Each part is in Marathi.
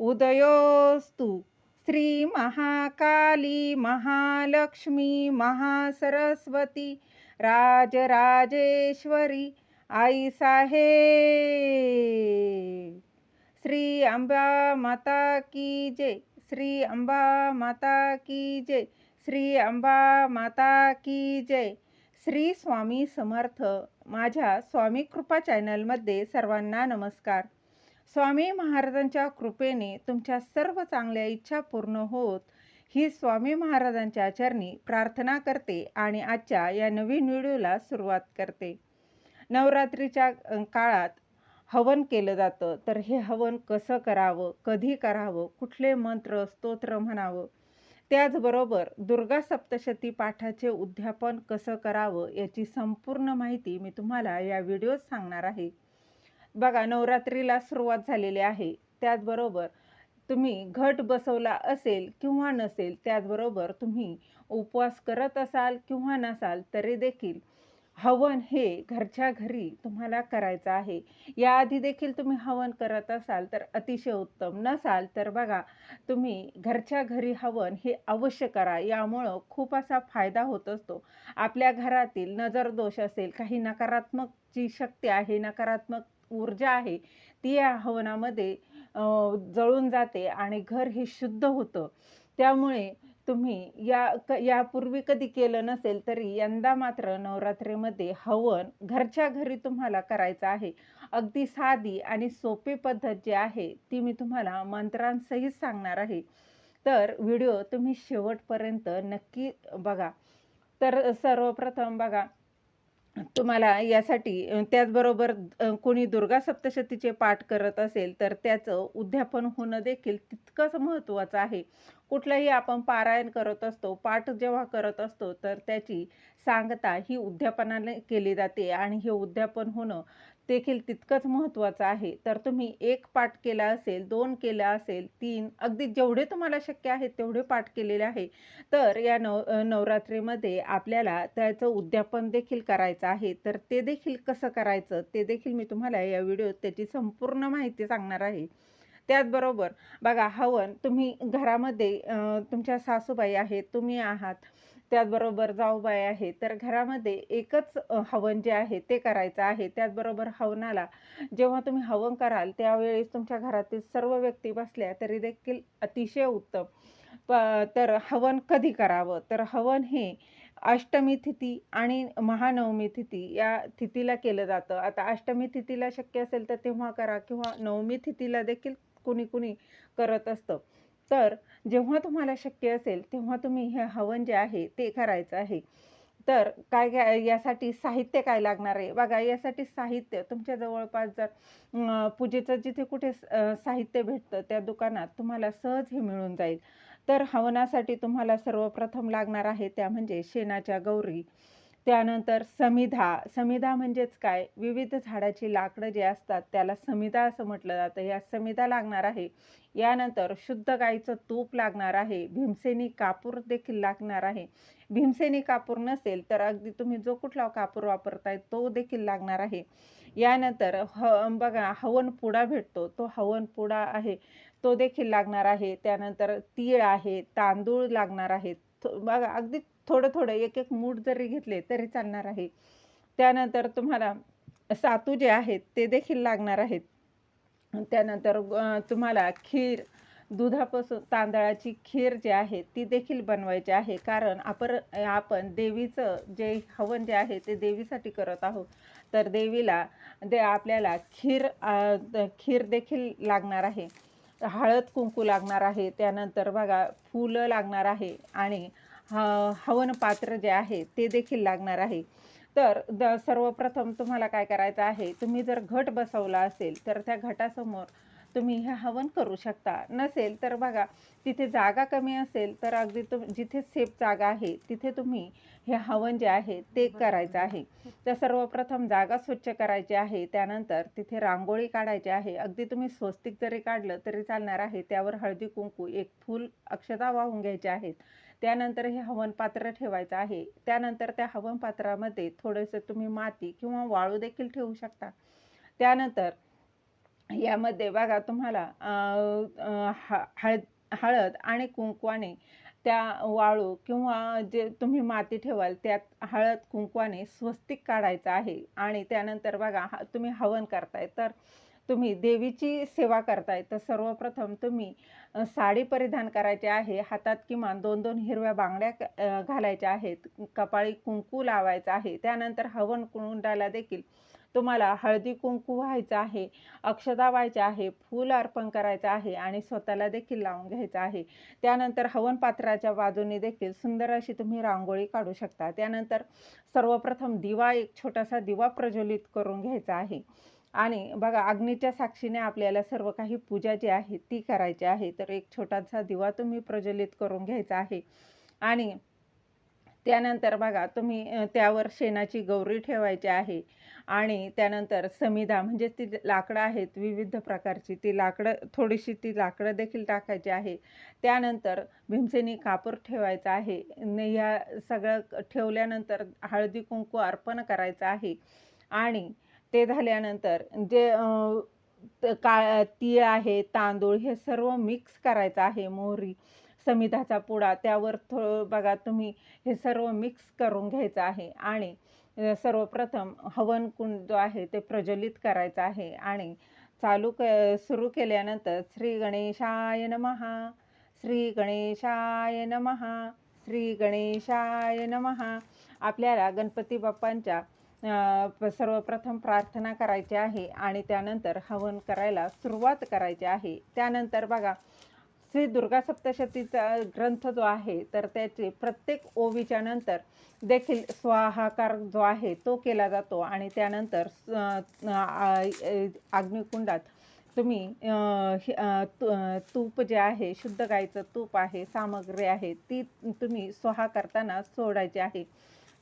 उदयोस्तु। श्री महाकाली महालक्ष्मी महासरस्वती राजराजेश्वरी आई साहेब श्री अंबा माता की जय। श्री अंबा माता की जय। श्री अंबा माता की जय। श्री स्वामी समर्थ। माझ्या स्वामी कृपा चॅनलमध्ये सर्वांना नमस्कार. स्वामी महाराजांच्या कृपेने तुमच्या सर्व चांगल्या इच्छा पूर्ण होत ही स्वामी महाराजांच्या चरणी प्रार्थना करते आणि आजच्या या नवीन व्हिडिओला सुरुवात करते. नवरात्रीच्या काळात हवन केलं जातं तर हे हवन कसं करावं कधी करावं कुठले मंत्र स्तोत्र म्हणावं त्याचबरोबर दुर्गा सप्तशती पाठाचे उद्यापन कसं करावं याची संपूर्ण माहिती मी तुम्हाला या व्हिडिओत सांगणार आहे. बघा नवरात्रीला सुरुवात झालेली आहे. त्याचबरोबर तुम्ही घट बसवला असेल किंवा नसेल त्याचबरोबर तुम्ही उपवास करत असाल किंवा नसाल तरी देखील हवन हे घरच्या घरी तुम्हाला करायचं आहे. याआधी देखील तुम्ही हवन करत असाल तर अतिशय उत्तम. नसाल तर बघा तुम्ही घरच्या घरी हवन हे अवश्य करा. यामुळं खूप असा फायदा होत असतो. आपल्या घरातील नजर दोष असेल काही नकारात्मक जी शक्ती आहे नकारात्मक ऊर्जा आहे ती या हवनामध्ये जळून जाते आणि घर हे शुद्ध होतं. त्यामुळे तुम्ही या क यापूर्वी कधी केलं नसेल तरी यंदा मात्र नवरात्रीमध्ये हवन घरच्या घरी तुम्हाला करायचं आहे. अगदी साधी आणि सोपी पद्धत जी आहे ती मी तुम्हाला मंत्रांसहित सांगणार आहे. तर व्हिडिओ तुम्ही शेवटपर्यंत नक्की बघा. तर सर्वप्रथम बघा तुम्हाला यासाठी त्याचबरोबर कोणी दुर्गा सप्तशतीचे पाठ करत असेल तर त्याचं उद्यापन होणं देखील तितकंच महत्त्वाचं आहे. कुठलंही आपण पारायण करत असतो पाठ जेव्हा करत असतो तर त्याची सांगता ही उद्यापनाने केली जाते आणि हे उद्यापन होणं देखील तितकंच महत्त्वाचं आहे. तर तुम्ही एक पाठ केला असेल दोन केला असेल तीन अगदी जेवढे तुम्हाला शक्य आहे तेवढे पाठ केलेले आहे. तर या नव नवरात्रीमध्ये आपल्याला त्याचं उद्यापन देखील करायचं आहे. तर ते देखील कसं करायचं? ते देखील मी तुम्हाला या व्हिडिओत त्याची संपूर्ण माहिती सांगणार आहे. त्याचबरोबर बघा हवन तुम्ही घरामध्ये तुमच्या सासूबाई आहेत तुम्ही आहात त्याचबरोबर जाऊबाई आहे तर घरामध्ये एकच हवन जे आहे ते करायचं आहे. त्याचबरोबर हवनाला जेव्हा तुम्ही हवन कराल त्यावेळेस तुमच्या घरातील सर्व व्यक्ती बसल्या तरी देखील अतिशय उत्तम. प तर हवन कधी करावं? तर हवन हे अष्टमी तिथी आणि महानवमी तिथी या तिथीला केलं जातं. आता अष्टमी तिथीला शक्य असेल तर तेव्हा करा किंवा नवमी तिथीला देखील कुणी कुणी करत असतं. तर जेव्हा तुम्हाला शक्य असेल तेव्हा तुम्ही हे हवन जे आहे ते करायचं आहे. तर काय काय यासाठी साहित्य काय लागणार आहे? बघा यासाठी साहित्य तुमच्या जवळपास जर पूजेचं जिथे कुठे साहित्य भेटतं त्या दुकानात तुम्हाला सहज हे मिळून जाईल. तर हवनासाठी तुम्हाला सर्वप्रथम लागणार आहे त्या म्हणजे शेणाच्या गौरी. त्यानंतर समिधा. समिधा म्हणजेच काय? विविध झाडाची लाकडं जे असतात त्याला समिधा असं म्हटलं जातं. या समिधा लागणार आहे. यानंतर शुद्ध गाईचं तूप लागणार आहे. भीमसेनी कापूर देखील लागणार आहे. भीमसेनी कापूर नसेल तर अगदी तुम्ही जो कुठला कापूर वापरताय तो देखील लागणार आहे. यानंतर ह बघा हवन पुडा भेटतो. तो हवन पुडा आहे. तो देखील लागणार आहे. त्यानंतर तीळ आहे. तांदूळ लागणार आहेत बघा अगदी थोडं थोडं एक एक मूठ जरी घेतले तरी चालणार आहे. त्यानंतर तुम्हाला सातू जे आहेत ते देखील लागणार आहेत. त्यानंतर तुम्हाला खीर दुधापासून तांदळाची खीर जी आहे ती देखील बनवायची आहे. कारण आपण आपण देवीचं जे हवन जे आहे ते देवीसाठी करत आहोत. तर देवीला दे आपल्याला खीर खीर देखील लागणार आहे. हळद कुंकू लागणार आहे त्यानंतर बघा फुलं लागणार आहे आणि ह हवन पात्र जे आहे ते देखील लागणार आहे. तर द सर्वप्रथम तुम्हाला काय करायचं आहे तुम्ही जर घट बसवला असेल तर त्या घटासमोर तुम्ही हे हवन करू शकता. नसेल तर बघा तिथे जागा कमी असेल तर अगदी तुम जिथे सेफ जागा आहे तिथे तुम्ही हे हवन जे आहे ते करायचं आहे. तर सर्वप्रथम जागा स्वच्छ करायची आहे त्यानंतर तिथे रांगोळी काढायची आहे. अगदी तुम्ही स्वस्तिक जरी काढलं तरी चालणार आहे त्यावर हळदी कुंकू एक फूल अक्षता वाहून घ्यायचे आहेत. त्यानंतर हे हवन पात्र ठेवायचं आहे. त्यानंतर त्या हवन पात्रामध्ये थोडंसं तुम्ही माती किंवा वाळू देखील ठेवू शकता. त्यानंतर यामध्ये बघा तुम्हाला ह हळद हळद आणि कुंकवाने त्या वाळू किंवा जे तुम्ही माती ठेवाल त्यात हळद कुंकवाने स्वस्तिक काढायचं आहे आणि त्यानंतर बघा तुम्ही हवन करताय. तर तुम्ही देवीची सेवा करताय. तर सर्वप्रथम तुम्ही साडी परिधान करायची आहे. हातात किमान दोन दोन हिरव्या बांगड्या घालायच्या आहेत. कपाळी कुंकू लावायचं आहे. त्यानंतर हवन कुंडाला देखील तुम्हाला हळदी कुंकू व्हायचं आहे अक्षता व्हायच्या आहे फूल अर्पण करायचं आहे आणि स्वतःला देखील लावून घ्यायचं आहे. त्यानंतर हवन पात्राच्या बाजूने देखील सुंदर अशी तुम्ही रांगोळी काढू शकता. त्यानंतर सर्वप्रथम दिवा एक छोटासा दिवा प्रज्वलित करून घ्यायचा आहे. आणि बघा अग्नीच्या साक्षीने आपल्याला सर्व काही पूजा जी आहे ती करायची आहे. तर एक छोटासा दिवा तुम्ही प्रज्वलित करून घ्यायचा आहे. आणि त्यानंतर बघा तुम्ही त्यावर शेणाची गौरी ठेवायची आहे. आणि त्यानंतर समिधा म्हणजे ती लाकडं आहेत विविध प्रकारची ती लाकडं थोडीशी ती लाकडं देखील टाकायची आहे. त्यानंतर भीमसेनी कापूर ठेवायचा आहे. या ह्या सगळं ठेवल्यानंतर हळदी कुंकू अर्पण करायचं आहे. आणि ते झाल्यानंतर जे त- का तीळ आहे तांदूळ हे सर्व मिक्स करायचं आहे मोहरी समिधाचा पुडा त्यावर थो बघा तुम्ही हे सर्व मिक्स करून घ्यायचं आहे. आणि सर्वप्रथम हवन कुंड जो आहे ते प्रज्वलित करायचं आहे आणि चालू क सुरू केल्यानंतर श्री गणेशाय नमहा श्री गणेशाय नमहा श्री गणेशाय नमहा आपल्याला गणपती बाप्पांच्या प- सर्वप्रथम प्रार्थना करायची आहे आणि त्यानंतर हवन करायला सुरुवात करायची आहे. त्यानंतर बघा श्री दुर्गा सप्तशतीचा ग्रंथ जो आहे तर त्याचे प्रत्येक ओवीच्या नंतर देखील स्वाहाकार जो आहे तो केला जातो. आणि त्यानंतर अग्निकुंडात तुम्ही हे- तू- तूप जे आहे शुद्ध गाईचं तूप आहे सामग्री आहे ती तुम्ही स्वाहा करताना सोडायची आहे.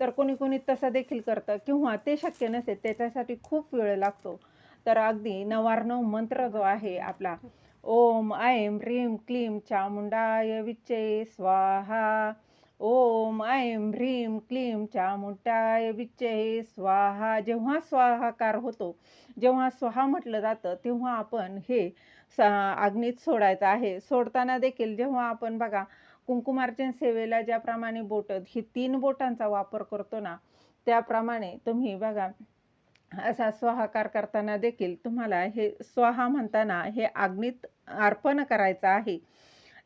तर कोणी कोणी तसं देखील करतं किंवा ते शक्य नसेल त्याच्यासाठी खूप वेळ लागतो. तर अगदी नवार्णव मंत्र जो आहे आपला ओम ऐं ह्रीं क्लीं चामुंडाय विच्चे स्वाहा ओम ऐं ह्रीं क्लीं चामुंडाय विच्चे स्वाहा जेव्हा स्वाहाकार होतो जेव्हा स्वाहा म्हटलं जातं तेव्हा आपण हे अग्नीत सोडायचं आहे. सोडताना देखील जेव्हा आपण बघा कुंकुमार्चन सेवेला ज्याप्रमाणे बोटं ही तीन बोटांचा वापर करतो ना त्याप्रमाणे तुम्ही बघा असा स्वाहाकार करताना देखील तुम्हाला हे स्वाहा म्हणताना हे अग्नीत अर्पण करायचं आहे.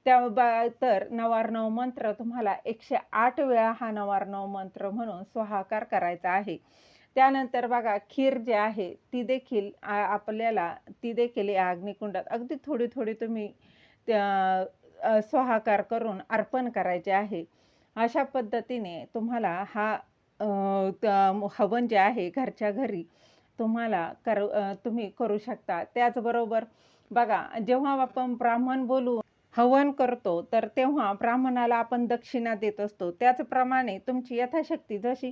त्या बा तर नवार्णव मंत्र तुम्हाला एकशे आठ वेळा हा नवार्णव मंत्र म्हणून स्वाहाकार करायचा आहे. त्यानंतर बघा खीर जी आहे ती देखील आपल्याला ती देखील या अग्निकुंडात अगदी थोडी थोडी तुम्ही त्या स्वाहाकार करून अर्पण करायचे आहे. अशा पद्धतीने तुम्हाला हा हवन जे आहे घरच्या घरी तुम्हाला कर तुम्ही करू शकता. त्याचबरोबर बघा जेव्हा आपण ब्राह्मण बोलू हवन करतो तर तेव्हा ब्राह्मणाला आपण दक्षिणा देत असतो. त्याचप्रमाणे तुमची यथाशक्ती जशी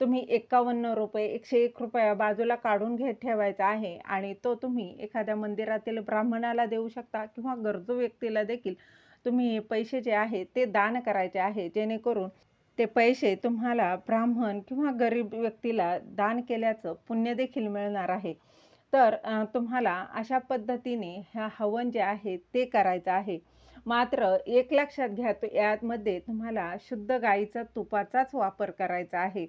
तुम्ही एकावन्न रुपये एकशे एक रुपया बाजूला काढून घेत ठेवायचा आहे आणि तो तुम्ही एखाद्या मंदिरातील ब्राह्मणाला देऊ शकता किंवा गरजू व्यक्तीला देखील तुम्ही पैसे जे आहे ते दान करायचे आहे जेणेकरून ते पैसे तुम्हाला ब्राह्मण किंवा गरीब व्यक्तीला दान केल्याचं पुण्य देखील मिळणार आहे. तर तुम्हाला अशा पद्धतीने ह्या हवन जे आहे ते करायचं आहे. मात्र एक लक्षात घ्या तो यामध्ये तुम्हाला शुद्ध गाईचा तुपाचाच वापर करायचा आहे.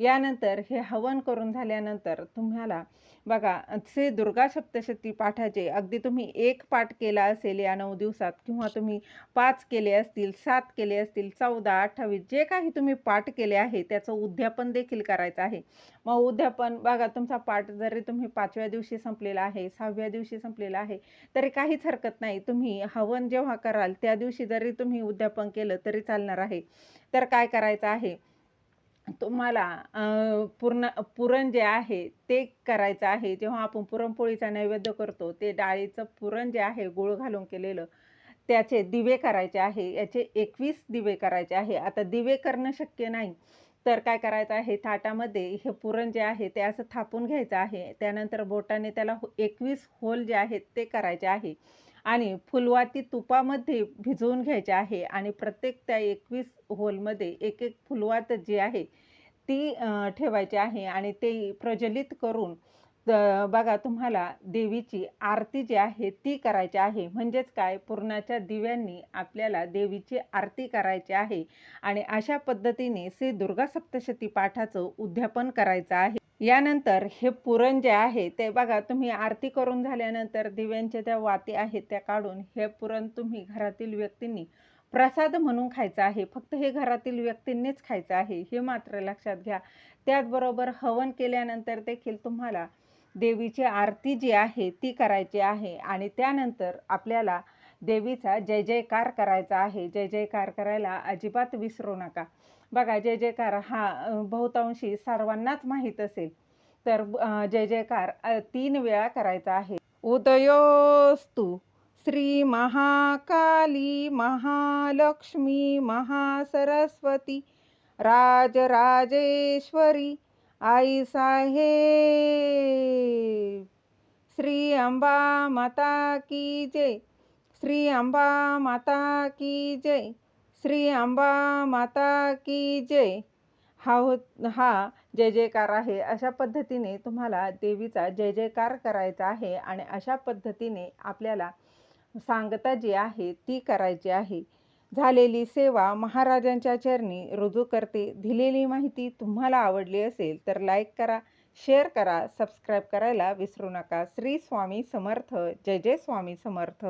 यानंतर हे हवन करून झाल्यानंतर तुम्हाला बघा श्री दुर्गा सप्तशती पाठाचे अगदी तुम्ही एक पाठ केला असेल या नऊ दिवसात किंवा तुम्ही पाच केले असतील सात केले असतील चौदा अठ्ठावीस जे काही तुम्ही पाठ केले आहे त्याचं उद्यापन देखील करायचं आहे. मग उद्यापन बघा तुमचा पाठ जरी तुम्ही पाचव्या दिवशी संपलेला आहे सहाव्या दिवशी संपलेला आहे तरी काहीच हरकत नाही. तुम्ही हवन जेव्हा कराल त्या दिवशी जरी तुम्ही उद्यापन केलं तरी चालणार आहे. तर काय करायचं आहे? तुम्हाला पूर्ण पुरण जे आहे ते करायचं आहे. जेव्हा आपण पुरणपोळीचा नैवेद्य करतो ते डाळीचं पुरण जे आहे गूळ घालून केलेलं त्याचे दिवे करायचे आहे. याचे एकवीस दिवे करायचे आहे. आता दिवे करणं शक्य नाही. तर काय करायचं आहे? ताटामध्ये हे पुरण जे आहे ते असं थापून घ्यायचं आहे. त्यानंतर बोटाने त्याला एकवीस होल जे आहेत ते करायचे आहे. आणि फुलवाती तुपामध्ये भिजवून घ्यायचे आहे आणि प्रत्येक त्या एकवीस होलमध्ये एक एक फुलवात जी आहे ती ठेवायची आहे आणि ते प्रज्वलित करून बघा तुम्हाला देवीची आरती जी आहे ती करायची आहे. म्हणजेच काय? पुरणाच्या दिव्यांनी आपल्याला देवीची आरती करायची आहे आणि अशा पद्धतीने श्री दुर्गा सप्तशती पाठाचं उद्यापन करायचं आहे. यानंतर हे पुरण जे आहे ते बघा तुम्ही आरती करून झाल्यानंतर दिव्यांच्या त्या वाती आहेत त्या काढून हे पुरण तुम्ही घरातील व्यक्तींनी प्रसाद म्हणून खायचं आहे. फक्त हे घरातील व्यक्तींनीच खायचं आहे हे मात्र लक्षात घ्या. त्याचबरोबर हवन केल्यानंतर देखील तुम्हाला देवीची आरती जी आहे ती करायची आहे आणि त्यानंतर आपल्याला देवीचा जय जयकार करायचा आहे. जय जयकार करायला अजिबात विसरू नका. बघा जय जयकार हा बहुतांशी सर्वांनाच माहीत असेल. तर जय जयकार तीन वेळा करायचा आहे. उदयोस्तु श्री महाकाली महालक्ष्मी महासरस्वती राजराजेश्वरी आई साहेब श्री अंबा माता की जय श्री अंबा माता की जय श्री अंबा माता की जय हा होत हा जय जयकार आहे. अशा पद्धतीने तुम्हाला देवीचा जय जयकार करायचा आहे आणि अशा पद्धतीने आपल्याला सांगता जी आहे ती करायची आहे. झालेली सेवा महाराजांच्या चरणी रुजू करते. दिलेली माहिती तुम्हाला आवडली असेल तर लाईक करा शेअर करा सबस्क्राईब करायला विसरू नका. श्री स्वामी समर्थ. जय जय स्वामी समर्थ.